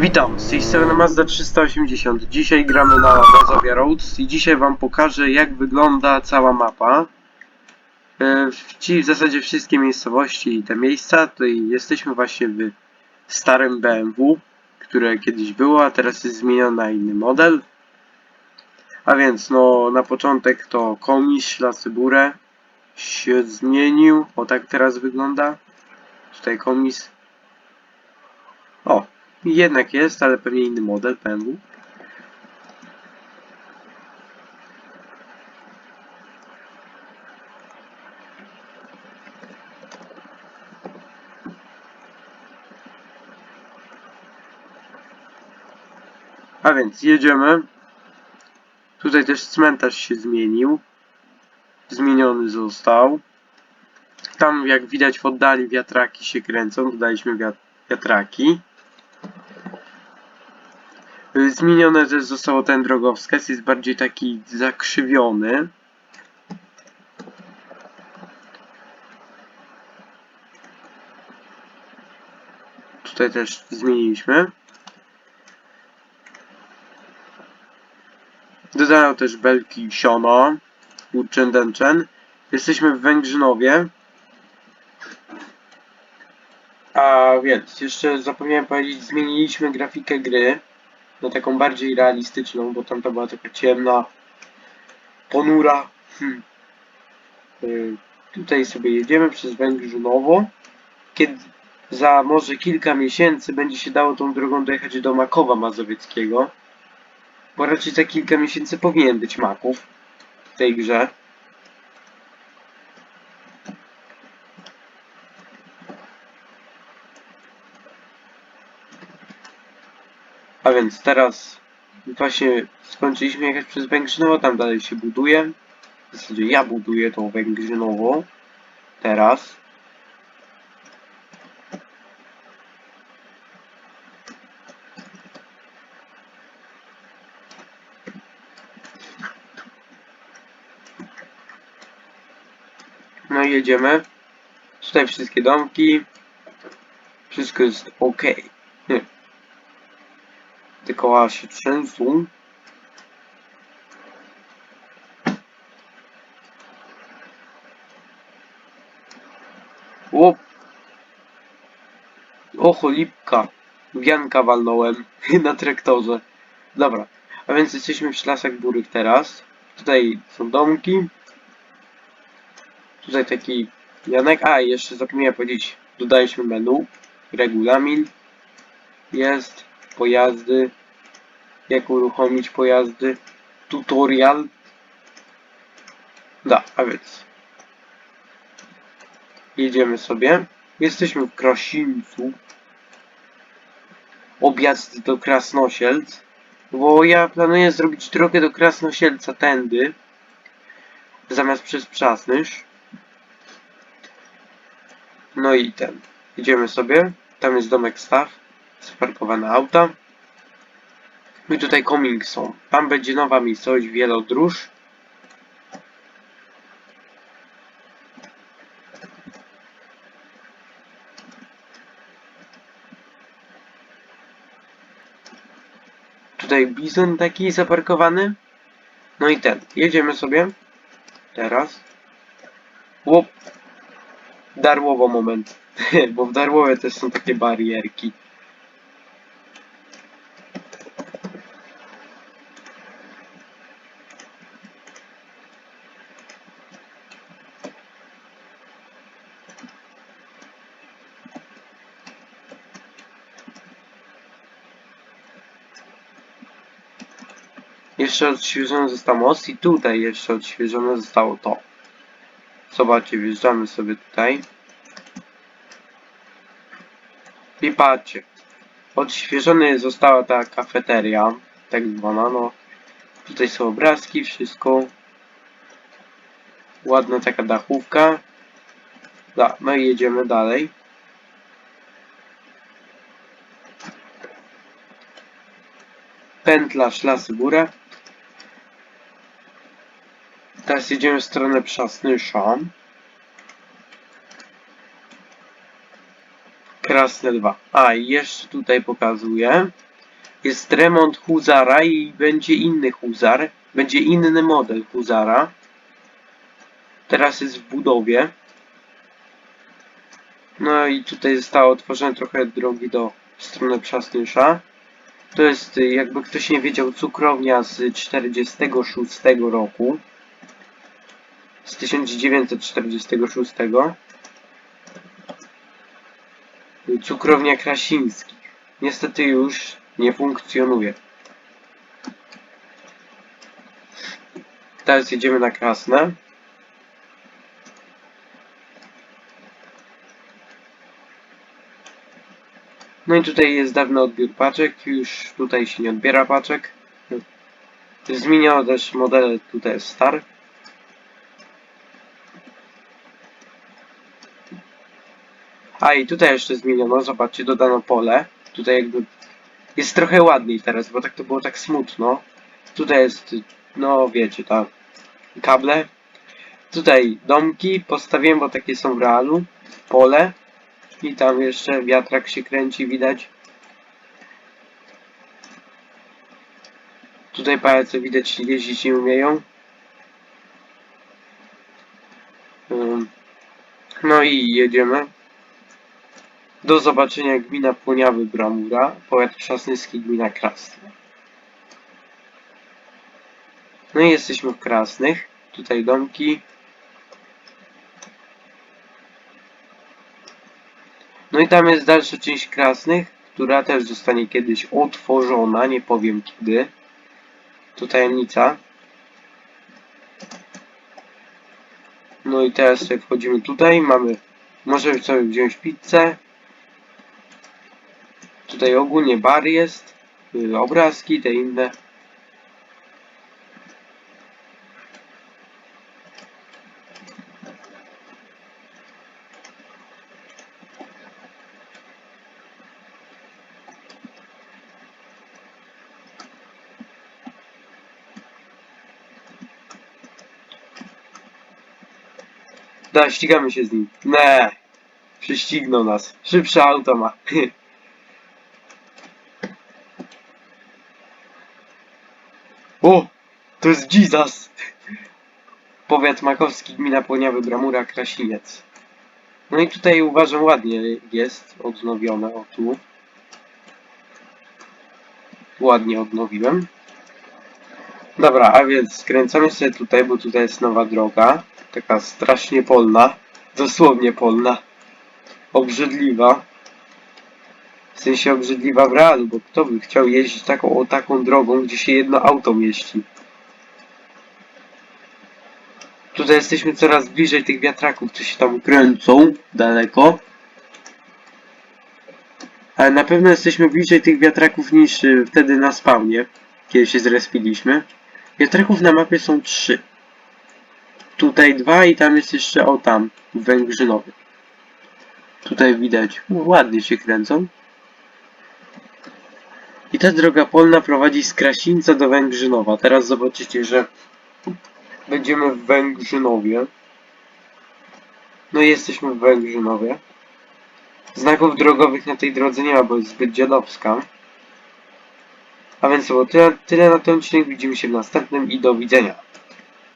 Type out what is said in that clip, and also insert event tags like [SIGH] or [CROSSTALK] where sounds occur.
Witam, z tej strony Mazda 380. Dzisiaj gramy na Mazovia Roads i dzisiaj wam pokażę jak wygląda cała mapa. E, Ci w zasadzie wszystkie miejscowości i te miejsca, tutaj jesteśmy właśnie w starym BMW, które kiedyś było, a teraz jest zmienione na inny model. A więc no na początek to Komiś, Lasyburę się zmienił, o tak teraz wygląda. Tutaj Komis. O, jednak jest, ale pewnie inny model BMW. A więc jedziemy. Tutaj też cmentarz się zmienił. Zmieniony został. Tam jak widać w oddali wiatraki się kręcą. Dodaliśmy wiat wiatraki. Zmienione też zostało ten drogowskaz, jest bardziej taki zakrzywiony. Tutaj też zmieniliśmy. Dodano też belki Siono, Uczędęczyn. Jesteśmy w Węgrzynowie. A więc, jeszcze zapomniałem powiedzieć, zmieniliśmy grafikę gry na taką bardziej realistyczną, bo tamta była taka ciemna, ponura. Hmm. Y, Tutaj sobie jedziemy przez Węgrzynowo. Kiedy za może kilka miesięcy będzie się dało tą drogą dojechać do Makowa Mazowieckiego, bo raczej za kilka miesięcy powinien być Maków w tej grze. A więc teraz właśnie skończyliśmy jechać przez Węgrzynowo, tam dalej się buduje. W zasadzie ja buduję tą Węgrzynowo. Teraz. No i jedziemy. Tutaj wszystkie domki. Wszystko jest ok. Te koła się trzęsą. O! O cholipka. Wianka walnąłem [LAUGHS] na traktorze. Dobra. A więc jesteśmy w Szlasach Burych teraz. Tutaj są domki. Tutaj taki Janek. A, jeszcze zapomniałem powiedzieć. Dodaliśmy menu. Regulamin. Jest pojazdy, jak uruchomić pojazdy, tutorial. Da, a więc jedziemy sobie. Jesteśmy w Krasińcu. Objazd do Krasnosielc. Bo ja planuję zrobić drogę do Krasnosielca tędy. Zamiast przez Przasnysz. No i ten. Idziemy sobie. Tam jest domek staw zaparkowane auta. I tutaj coming są. Tam będzie nowa miejscowość Wielodróż. Tutaj bizon taki zaparkowany. No i ten. Jedziemy sobie. Teraz. Łop. Darłowo moment. [LAUGHS] Bo w Darłowie też są takie barierki. Jeszcze odświeżony został most i tutaj jeszcze odświeżone zostało to. Zobaczcie, wjeżdżamy sobie tutaj. I patrzcie. Odświeżona została ta kafeteria, tak zwana, no. Tutaj są obrazki, wszystko. Ładna taka dachówka. Da, no i jedziemy dalej. Pętla Szlasy Górę. Teraz jedziemy w stronę Przasnysza. Krasne 2. A, jeszcze tutaj pokazuję. jest remont Huzara i będzie inny Huzar. Będzie inny model Huzara. Teraz jest w budowie. No i tutaj zostało otworzone trochę drogi do w stronę Przasnysza. To jest, y, jakby ktoś nie wiedział, cukrownia z 46 roku. Z 1946. Y, Cukrownia Krasińskich. Niestety już nie funkcjonuje. Teraz jedziemy na Krasne. No i tutaj jest dawny odbiór paczek, już tutaj się nie odbiera paczek. Zmieniono też model, tutaj jest star. A i tutaj jeszcze zmieniono, zobaczcie, dodano pole. Tutaj jakby jest trochę ładniej teraz, bo tak to było tak smutno. Tutaj jest, no wiecie, tak, kable. Tutaj domki postawiłem, bo takie są w realu. Pole. I tam jeszcze wiatrak się kręci, widać. Tutaj pajace widać jeździć nie umieją. No i jedziemy. Do zobaczenia gmina Płoniawy Bramura, powiat Trzasnyski, gmina Krasny. No i jesteśmy w Krasnych. Tutaj domki. No i tam jest dalsza część Krasnych, która też zostanie kiedyś otworzona, nie powiem kiedy. To tajemnica. No i teraz sobie wchodzimy tutaj, mamy, możemy sobie wziąć pizzę. Tutaj ogólnie bar jest, y, obrazki, te inne. Da, ścigamy się z nim. Ne, prześcignął nas. Szybsze auto ma. [LAUGHS] o, to jest Jesus. Powiat makowski, gmina Płoniawy, Bramura, Krasiniec. No i tutaj uważam ładnie jest odnowione, o tu. Ładnie odnowiłem. Dobra, a więc skręcamy sobie tutaj, bo tutaj jest nowa droga. Taka strasznie polna. Dosłownie polna. Obrzydliwa. Sensie obrzydliwa w realu, bo kto by chciał jeździć taką, o taką drogą, gdzie się jedno auto mieści. Tutaj jesteśmy coraz bliżej tych wiatraków, co się tam kręcą daleko. Ale na pewno jesteśmy bliżej tych wiatraków niż y, wtedy na spawnie, kiedy się zrespiliśmy. Wiatraków na mapie są trzy. Tutaj dwa i tam jest jeszcze o tam, węgrzynowy. Tutaj widać, ładnie się kręcą. I ta droga polna prowadzi z Krasińca do Węgrzynowa. Teraz zobaczycie, że będziemy w Węgrzynowie. No i jesteśmy w Węgrzynowie. Znaków drogowych na tej drodze nie ma, bo jest zbyt dziadowska. A więc to było tyle, tyle na ten odcinek. Widzimy się w następnym i do widzenia.